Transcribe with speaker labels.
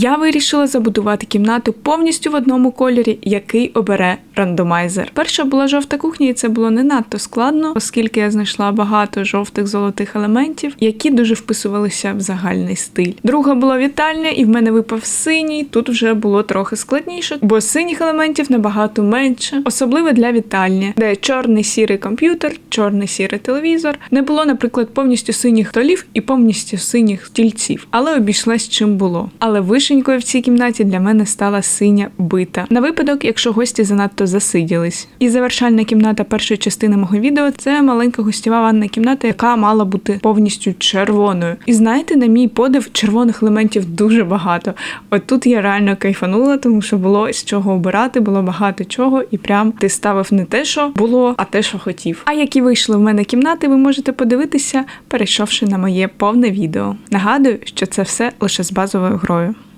Speaker 1: Я вирішила забудувати кімнату повністю в одному кольорі, який обере рандомайзер. Перша була жовта кухня, і це було не надто складно, оскільки я знайшла багато жовтих золотих елементів, які дуже вписувалися в загальний стиль. Друга була вітальня, і в мене випав синій. Тут вже було трохи складніше, бо синіх елементів набагато менше, особливо для вітальні, де чорний сірий комп'ютер, чорний сірий телевізор. Не було, наприклад, повністю синіх столів і повністю синіх стільців, але обійшлась чим було. Але вишенькою в цій кімнаті для мене стала синя бита. На випадок, якщо гості занадто засиділись. І завершальна кімната першої частини мого відео це маленька гостєва ванна кімната, яка мала бути повністю червоною. І знаєте, на мій подив червоних елементів дуже багато. От тут я реально кайфанула, тому що було з чого обирати, було багато чого, і прям ти ставив не те, що було, а те, що хотів. А які вийшли в мене кімнати, ви можете подивитися, перейшовши на моє повне відео. Нагадую, що це все лише з базовою грою.